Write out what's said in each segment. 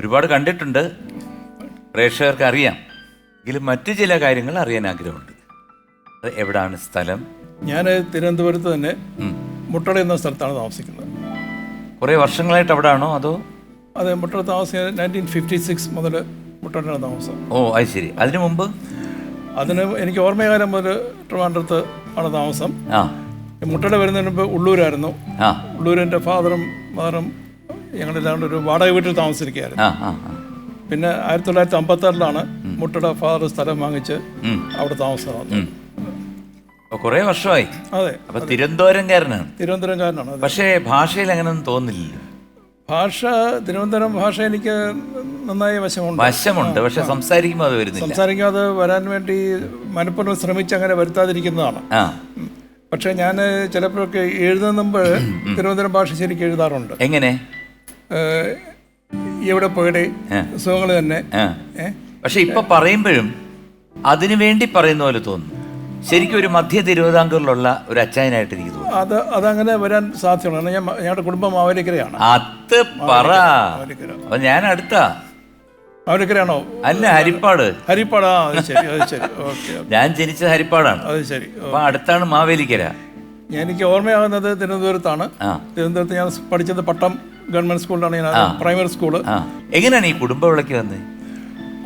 ഒരുപാട് കണ്ടിട്ടുണ്ട്. പ്രേക്ഷകർക്ക് അറിയാം. എങ്കിലും മറ്റു ചില കാര്യങ്ങൾ അറിയാൻ ആഗ്രഹമുണ്ട്. അത് എവിടാണ് സ്ഥലം? ഞാൻ തിരുവനന്തപുരത്ത് തന്നെ മുട്ടട എന്ന സ്ഥലത്താണ് താമസിക്കുന്നത്. കുറേ വർഷങ്ങളായിട്ട് അവിടാണോ അതോ? അതെ മുട്ടട താമസിക്കുന്നത് നയന്റീൻ ഫിഫ്റ്റി സിക്സ് മുതൽ മുട്ടടയാണ് താമസം. ഓ അത് ശരി. അതിനു മുമ്പ്? അതിന് എനിക്ക് ഓർമ്മകാലം മുതൽ ട്രിവാൻഡ്രത്ത് ആണ് താമസം. ആ. മുട്ടട വരുന്നതിന് മുമ്പ് ഉള്ളൂരായിരുന്നു. ആ. ഉള്ളൂരിന്റെ ഫാദറും മദറും ഞങ്ങളെല്ലാം ഒരു വാടക വീട്ടിൽ താമസിച്ചിരിക്കുകയായിരുന്നു. പിന്നെ ആയിരത്തി തൊള്ളായിരത്തി അമ്പത്തി ആറിലാണ് മുട്ടയുടെ ഫാദർ സ്ഥലം വാങ്ങിച്ച് അവിടെ താമസം കുറേ വർഷമായി. അതെ അപ്പൊ തിരുവനന്തപുരംകാരനാണ്. തിരുവനന്തപുരംകാരനാണ് കാരനാണ് പക്ഷേ ഭാഷയിൽ അങ്ങനെയൊന്നും തോന്നില്ല ഭാഷ തിരുവനന്തപുരം ഭാഷ എനിക്ക് നന്നായി വശമുണ്ട്. വശമുണ്ട് പക്ഷെ സംസാരിക്കുമ്പോൾ അത് വരുന്നില്ല. അത് വരാൻ വേണ്ടി മനഃപൂർവം ശ്രമിച്ച് അങ്ങനെ വരുത്താതിരിക്കുന്നതാണ്. പക്ഷെ ഞാൻ ചിലപ്പോഴൊക്കെ എഴുതുന്ന മുമ്പ് തിരുവനന്തപുരം ഭാഷ ശരിക്കും എഴുതാറുണ്ട്. എങ്ങനെ? എവിടെ പോയിടെ സുഖങ്ങൾ തന്നെ? പക്ഷെ ഇപ്പൊ പറയുമ്പോഴും അതിനു വേണ്ടി പറയുന്ന പോലെ തോന്നുന്നു. ശരിക്കും ഒരു മധ്യ തിരുവിതാംകൂറിലുള്ള ഒരു അച്ചായനായിട്ട് എനിക്ക് തോന്നുന്നു. അത് അതങ്ങനെ വരാൻ സാധ്യതയുണ്ട്. ഞാൻ ഞങ്ങളുടെ കുടുംബം മാവേലിക്കരയാണ്. അത് പറ. അപ്പൊ ഞാൻ അടുത്താ. മാവേലിക്കരയാണോ? അല്ല ഹരിപ്പാട്. ഹരിപ്പാടാ. ഞാൻ ജനിച്ചത് ഹരിപ്പാടാണ്. അത് ശരി. അപ്പൊ അടുത്താണ് മാവേലിക്കര. എനിക്ക് ഓർമ്മയാകുന്നത് തിരുവനന്തപുരത്താണ്. തിരുവനന്തപുരത്ത് ഞാൻ പഠിച്ചത് പട്ടം ഗവൺമെന്റ് സ്കൂളിലാണ് ഞാൻ പ്രൈമറി സ്കൂൾ എങ്ങനെയാണ് ഈ കുടുംബവിളക്ക് വന്നത്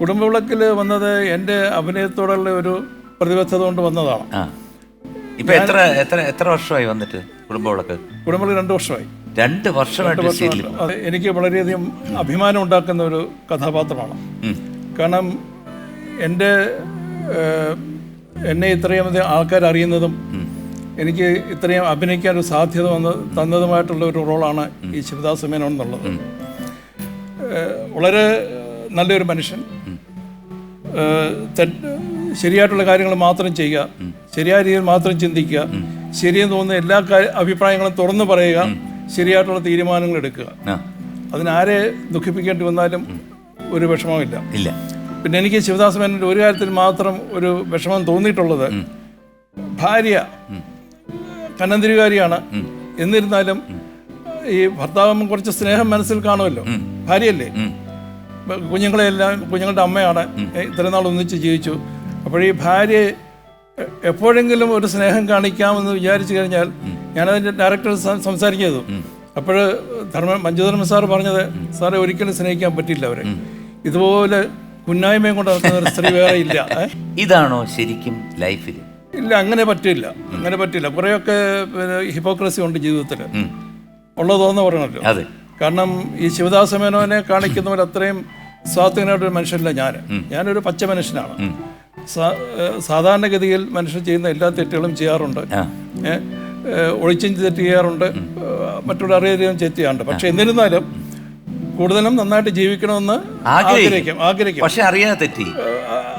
കുടുംബവിളക്കിൽ വന്നത് എന്റെ അഭിനയത്തോടുള്ള ഒരു പ്രതിബദ്ധത കൊണ്ട് വന്നതാണ് ഇപ്പൊ എത്ര എത്ര എത്ര വർഷമായി വന്നിട്ട് കുടുംബവിളക്ക് കുടുംബവിളക്ക് രണ്ട് വർഷമായി. രണ്ട് വർഷമായിട്ട് എനിക്ക് വളരെയധികം അഭിമാനം ഉണ്ടാക്കുന്ന ഒരു കഥാപാത്രമാണ്. കാരണം എന്റെ എന്നെ ഇത്രയും ആൾക്കാർ അറിയുന്നതും എനിക്ക് ഇത്രയും അഭിനയിക്കാൻ ഒരു സാധ്യത വന്ന് തന്നതുമായിട്ടുള്ള ഒരു റോളാണ് ഈ ശിവദാസ് മേനോൻ എന്നുള്ളത് വളരെ നല്ലൊരു മനുഷ്യൻ. ശരിയായിട്ടുള്ള കാര്യങ്ങൾ മാത്രം ചെയ്യുക ശരിയായ രീതിയിൽ മാത്രം ചിന്തിക്കുക ശരിയെന്ന് തോന്നുന്ന എല്ലാ അഭിപ്രായങ്ങളും തുറന്നു പറയുക ശരിയായിട്ടുള്ള തീരുമാനങ്ങൾ എടുക്കുക. അതിനാരെ ദുഃഖിപ്പിക്കേണ്ടി വന്നാലും ഒരു വിഷമമില്ല ഇല്ല. പിന്നെ എനിക്ക് ശിവദാസ് മേനോന്റെ ഒരു കാര്യത്തിൽ മാത്രം ഒരു വിഷമം തോന്നിയിട്ടുള്ളത് ഭാര്യ കന്നന്തിരികാരിയാണ് എന്നിരുന്നാലും ഈ ഭർത്താവ് കുറച്ച് സ്നേഹം മനസ്സിൽ കാണുമല്ലോ? ഭാര്യയല്ലേ? കുഞ്ഞുങ്ങളെല്ലാം കുഞ്ഞുങ്ങളുടെ അമ്മയാണ്. ഇത്രയും നാൾ ഒന്നിച്ച് ജീവിച്ചു. അപ്പോഴീ ഭാര്യ എപ്പോഴെങ്കിലും ഒരു സ്നേഹം കാണിക്കാമെന്ന് വിചാരിച്ചു കഴിഞ്ഞാൽ ഞാനതിന്റെ ഡയറക്ടർ സംസാരിക്കുന്നത് അപ്പോൾ ധർമ്മ മഞ്ജുധർമ്മ സാർ പറഞ്ഞത് സാറെ ഒരിക്കലും സ്നേഹിക്കാൻ പറ്റില്ല അവരെ. ഇതുപോലെ കുന്നായ്മയും കൊണ്ട് നടക്കുന്ന ഒരു സ്ത്രീ വേറെ ഇല്ല? ഇതാണോ ശരിക്കും ലൈഫിൽ ഇല്ല അങ്ങനെ പറ്റില്ല അങ്ങനെ പറ്റില്ല കുറേയൊക്കെ ഹിപ്പോക്രസി ഉണ്ട് ജീവിതത്തിൽ. ഉള്ളതോന്ന് പറയണല്ലോ. അതെ. കാരണം ഈ ശിവദാസ മേനോനെ കാണിക്കുന്ന പോലെ അത്രയും സ്വാത്വനായിട്ടൊരു മനുഷ്യനല്ല ഞാൻ ഞാനൊരു പച്ച മനുഷ്യനാണ്. സാധാരണഗതിയിൽ മനുഷ്യർ ചെയ്യുന്ന എല്ലാ തെറ്റുകളും ചെയ്യാറുണ്ട്. ഒളിച്ചും തെറ്റ് ചെയ്യാറുണ്ട്. മറ്റുള്ള അറിയാതെയും തെറ്റ് ചെയ്യാറുണ്ട്. പക്ഷെ എന്നിരുന്നാലും കൂടുതലും നന്നായിട്ട് ജീവിക്കണമെന്ന് ആഗ്രഹിക്കും. ആഗ്രഹിക്കും. പക്ഷെ അറിയാതെ തെറ്റി.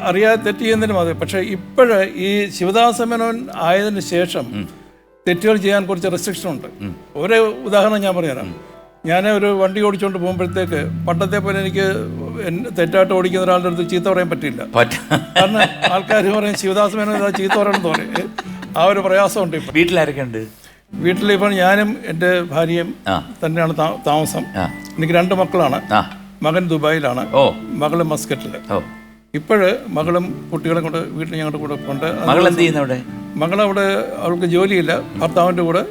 അറിയാതെ തെറ്റി എന്നതിന് മതി പക്ഷേ ഇപ്പോഴ് ഈ ശിവദാസ മേനോൻ ആയതിനു ശേഷം തെറ്റുകൾ ചെയ്യാൻ കുറച്ച് റെസ്ട്രിക്ഷൻ ഉണ്ട്. ഒരു ഉദാഹരണം ഞാൻ പറഞ്ഞുതരാം. ഞാൻ ഒരു വണ്ടി ഓടിച്ചുകൊണ്ട് പോകുമ്പോഴത്തേക്ക് പണ്ടത്തെ പോലെ എനിക്ക് തെറ്റായിട്ട് ഓടിക്കുന്ന ഒരാളുടെ അടുത്ത് ചീത്ത പറയാൻ പറ്റില്ല പറ്റ കാരണം ആൾക്കാർ പറയും ശിവദാസ് മേനോൻ ചീത്ത പറയണമെന്ന് പറയും ആ ഒരു പ്രയാസമുണ്ട് വീട്ടിലായിരിക്കും വീട്ടിലാരൊക്കെ ഉണ്ട്? വീട്ടിൽ ഇപ്പം ഞാനും എന്റെ ഭാര്യയും തന്നെയാണ് താമസം. എനിക്ക് രണ്ട് മക്കളാണ്. മകൻ ദുബായിലാണ്. ഓ. മകൾ മസ്കറ്റിൽ ഇപ്പോഴ് മകളും കുട്ടികളെ കൊണ്ട് വീട്ടിൽ ഞങ്ങളുടെ കൂടെ കൊണ്ട് മകൾ എന്ത് ചെയ്യുന്നു അവിടെ? മകളവിടെ അവൾക്ക് ജോലിയില്ല. ഭർത്താവിന്റെ കൂടെ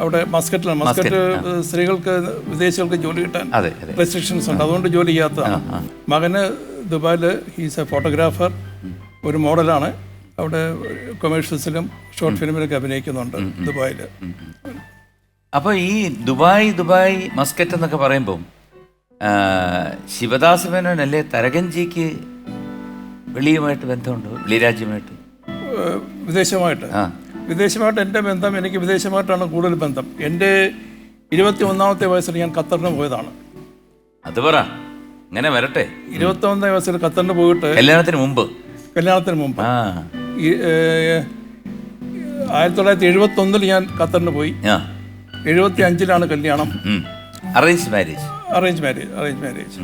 അവിടെ മസ്കറ്റിലാണ്. മസ്കറ്റ് സ്ത്രീകൾക്ക് വിദേശികൾക്ക് ജോലി കിട്ടാൻ റെസ്ട്രിക്ഷൻസ് ഉണ്ട്. അതുകൊണ്ട് ജോലി ചെയ്യാത്തതാണ്. മകന് ദുബായിൽ ഹീസ് എ ഫോട്ടോഗ്രാഫർ ഒരു മോഡലാണ്. അവിടെ കൊമേഴ്ഷ്യൽസിലും ഷോർട്ട് ഫിലിമിലൊക്കെ അഭിനയിക്കുന്നുണ്ട് ദുബായിൽ അപ്പോൾ ഈ ദുബായ് ദുബായ് മസ്കറ്റ് എന്നൊക്കെ പറയുമ്പോൾ ശിവദാസ് മേനോൻ അല്ലേ തരകഞ്ചിക്ക് വെളിയുമായിട്ട് ബന്ധമുണ്ട്? വെളിരാജ്യമായിട്ട്? വിദേശമായിട്ട്. വിദേശമായിട്ട് എന്റെ ബന്ധം എനിക്ക് വിദേശമായിട്ടാണ് കൂടുതൽ ബന്ധം. എന്റെ ഇരുപത്തി ഒന്നാമത്തെ വയസ്സിൽ ഞാൻ ഖത്തറിന് പോയതാണ്. അത് പറ. അങ്ങനെ വരട്ടെ. ഇരുപത്തി ഒന്നാം വയസ്സിൽ ഖത്തറിന് പോയിട്ട് കല്യാണത്തിന് മുമ്പ്. കല്യാണത്തിന് മുമ്പ്. ആ. ആയിരത്തി തൊള്ളായിരത്തി എഴുപത്തി ഒന്നിൽ ഞാൻ ഖത്തറിന് പോയി. എഴുപത്തി അഞ്ചിലാണ് കല്യാണം. Arrange marriage arrange marriage arrange marriage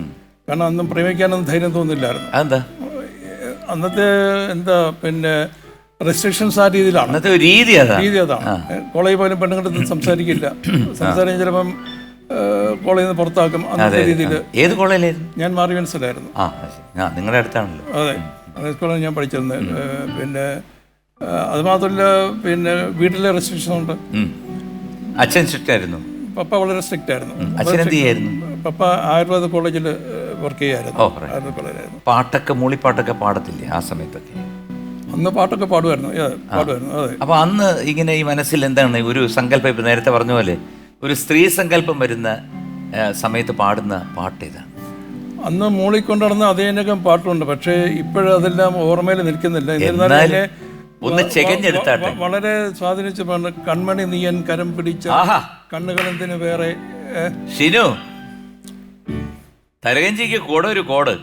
കാരണം അന്നും പ്രേമിക്കാനൊന്നും ധൈര്യം തോന്നില്ലായിരുന്നു. അതെന്താ? അന്നത്തെ എന്താ പിന്നെ റെസ്ട്രിക്ഷൻസ് ആ രീതിയിലാണ്. അന്നത്തെ രീതി അതാ രീതി അതാണ്. കോളേജിൽ പോലും പെണ്ണുങ്ങളുടെ സംസാരിക്കില്ല. സംസാരിക്കാൻ ചിലപ്പം കോളേജിൽ നിന്ന് പുറത്താക്കും. അന്നത്തെ രീതിയിൽ ഏത് കോളേജിലായിരുന്നു? ഞാൻ മാറിവൻസിലായിരുന്നു ആ അത് നിങ്ങളുടെ അടുത്താണല്ലോ. അതെ. അതേ സ്കൂളിൽ ഞാൻ പഠിച്ചിരുന്നത് പിന്നെ അതുമാത്രമല്ല അത് മാത്രമല്ല പിന്നെ വീട്ടിലെ റെസ്ട്രിക്ഷൻ ഉണ്ട്. അച്ഛൻ സ്ട്രിക്റ്റ് ആയിരുന്നു? പപ്പ വളരെ സ്ട്രിക്റ്റ് ആയിരുന്നു. അച്ഛൻ എന്ത് ചെയ്യായിരുന്നു? പപ്പ ആയുർവേദ കോളേജിൽ വർക്ക് ചെയ്യായിരുന്നു. പാട്ടൊക്കെ മൂളിപ്പാട്ടൊക്കെ പാടത്തില്ലേ ആ സമയത്തൊക്കെ? അന്ന് പാട്ടൊക്കെ പാടുമായിരുന്നു. പാടുമായിരുന്നു. അതെ. അപ്പൊ അന്ന് ഇങ്ങനെ ഈ മനസ്സിൽ എന്താണ് ഒരു സങ്കല്പം? ഇപ്പൊ നേരത്തെ പറഞ്ഞ പോലെ ഒരു സ്ത്രീ സങ്കല്പം വരുന്ന സമയത്ത് പാടുന്ന പാട്ട് ഏതാണ്? അന്ന് മൂളി കൊണ്ടുനടന്ന അതേനകം പാട്ടുണ്ട്. പക്ഷേ ഇപ്പോഴതെല്ലാം ഓർമ്മയിൽ നിൽക്കുന്നില്ല. എന്നിരുന്നാലും ഒന്ന് ചെകഞ്ഞെടുത്താട്ടെ. വളരെ സ്വാധീനിച്ച പാട്ട് കൺമണി നീയൻ കരം പിടിച്ച കണ്ണുകളെന്തിന് വേറെ? ഷിനു തരകഞ്ചിക്ക് കൂടെ ഒരു കോട്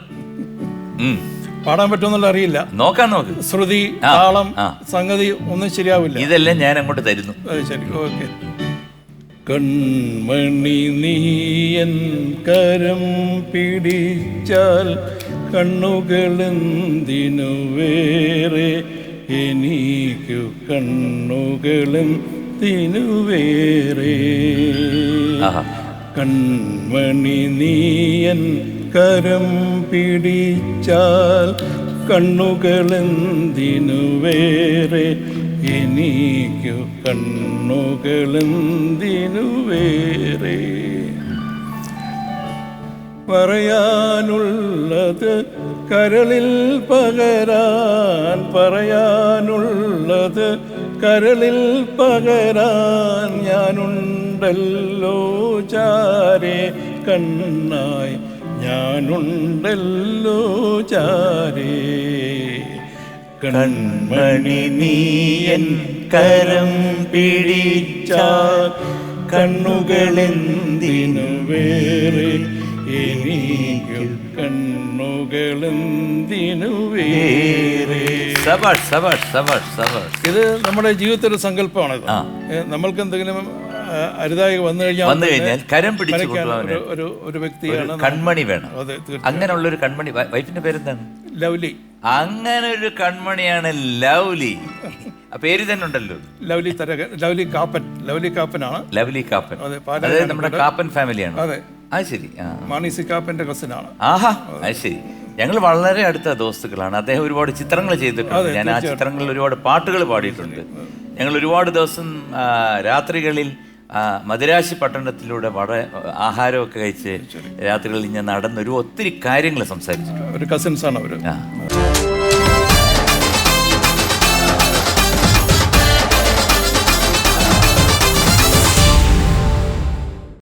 പാടാൻ പറ്റുമെന്നുള്ള അറിയില്ല. നോക്കാം നോക്ക് ശ്രുതി താളം സംഗതി ഒന്നും ശരിയാവില്ല. ഇതെല്ലാം ഞാൻ അങ്ങോട്ട് തരുന്നു. ശരി. ഓക്കെ. കൺമണി നീയൻ കരം പിടിച്ചാൽ കണ്ണുകളെന്തിനു വേറെ? എനിക്കു കണ്ണുകളും വേറെ? കൺമണി നീയൻ കരം പിടിച്ചാൽ കണ്ണുകളെന്തിനു വേറെ? എനിക്കു കണ്ണുകളെന്തിനു വേറെ പറയാനുള്ളത് കരളിൽ പകരാൻ പറയാനുള്ളത് കരളിൽ പകരാൻ ഞാനുണ്ടല്ലോ ചാരെ കണ്ണായി ഞാനുണ്ടല്ലോ ചാരേ. കൺമണി നീയൻ കരം പിടിച്ചാൽ കണ്ണുകളെന്തിനു വേറെ എനിക്കു കണ്ണുകളെന്തിനു വേറെ സബാഷ് സബാഷ് സബാഷ് സബാഷ്. ഇത് നമ്മുടെ ജീവിതത്തിലെ ആ. ഏ, നമ്മൾക്ക് എന്തെങ്കിലും ആ, അരുതായി വന്നു കഴിഞ്ഞാൽ വന്നു കഴിഞ്ഞാൽ കരം പിടിച്ചു കൊണ്ടുപോകാൻ ഒരു ഒരു ഒരു വ്യക്തിയാണ് കൺമണി വേണം. അതെ തീർച്ചയായും. അങ്ങനെയുള്ള ഒരു കൺമണി. വൈ- വൈഫിന്റെ പേരെന്താണ്? ലവ്ലി അങ്ങനെ ഒരു കൺമണിയാണ് ലവ്ലി ആ പേര് തന്നെ ഉണ്ടല്ലോ. Lovely Tharakan Lovely Kappan Lovely കാപ്പനാണ്. Lovely Kappan. അതെ, അതായത് നമ്മുടെ കാപ്പൻ ഫാമിലിയാണ്. അതെ. അത് ശരി. ആ. മാണി സി കസിനാണ് ആഹാ അത് ശരി. ഞങ്ങൾ വളരെ അടുത്ത ദോസ്തുക്കളാണ് അദ്ദേഹം ഒരുപാട് ചിത്രങ്ങൾ ചെയ്തിട്ടുണ്ട്. ഞാൻ ആ ചിത്രങ്ങളിൽ ഒരുപാട് പാട്ടുകൾ പാടിയിട്ടുണ്ട്. ഞങ്ങൾ ഒരുപാട് ദിവസം രാത്രികളിൽ മദുരാശി പട്ടണത്തിലൂടെ വളരെ ആഹാരമൊക്കെ കഴിച്ച് രാത്രികളിൽ ഞാൻ നടന്ന് ഒരു ഒത്തിരി കാര്യങ്ങൾ സംസാരിച്ചിട്ടുണ്ട്. ഒരു കസിൻസ് ആണ് അവർ. ആ.